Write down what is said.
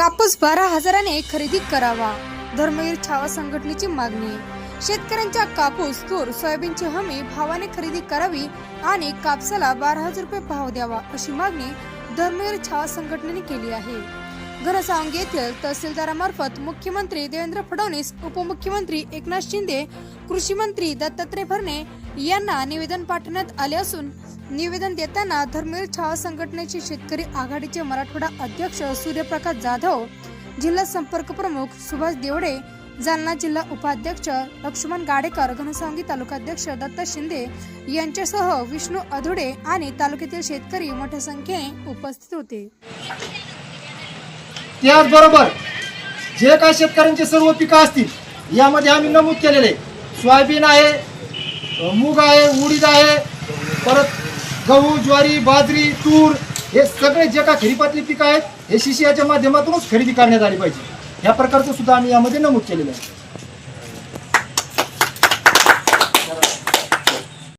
कापूस बारा हजाराने खरेदी करावा धर्मवीर छावा संघटनेची मागणी. शेतकऱ्यांच्या कापूस तूर सोयाबीनची हमी भावाने खरेदी करावी आणि कापसाला बारा हजार रुपये भाव द्यावा अशी मागणी धर्मवीर छावा संघटनेने केली आहे. घनसावंगी येथील तहसीलदारामार्फत मुख्यमंत्री देवेंद्र फडणवीस उपमुख्यमंत्री एकनाथ शिंदे कृषी मंत्री दत्तात्रय भरणे यांना निवेदन पाठवण्यात आले असून निवेदन देताना धर्मवीर छावा संघटनेचे शेतकरी आघाडीचे मराठवाडा अध्यक्ष सूर्यप्रकाश जाधव जिल्हा संपर्क प्रमुख सुभाष देवडे जालना जिल्हा उपाध्यक्ष लक्ष्मण गाडेकर घनसावंगी तालुकाध्यक्ष दत्त शिंदे यांच्यासह विष्णू अधुडे आणि तालुक्यातील शेतकरी मोठ्या संख्येने उपस्थित होते. त्याचबरोबर जे काही शेतकऱ्यांचे सर्व पिकं असतील यामध्ये आम्ही नमूद केलेले सोयाबीन आहे मूग आहे उडीद आहे गहू ज्वारी बाजरी तूर हे सगळे जे काही खरीपातली पिकं आहेत हे शिशियाच्या माध्यमातूनच खरेदी करण्यात आली पाहिजे. या प्रकारचं सुद्धा आम्ही यामध्ये नमूद केलेलं आहे.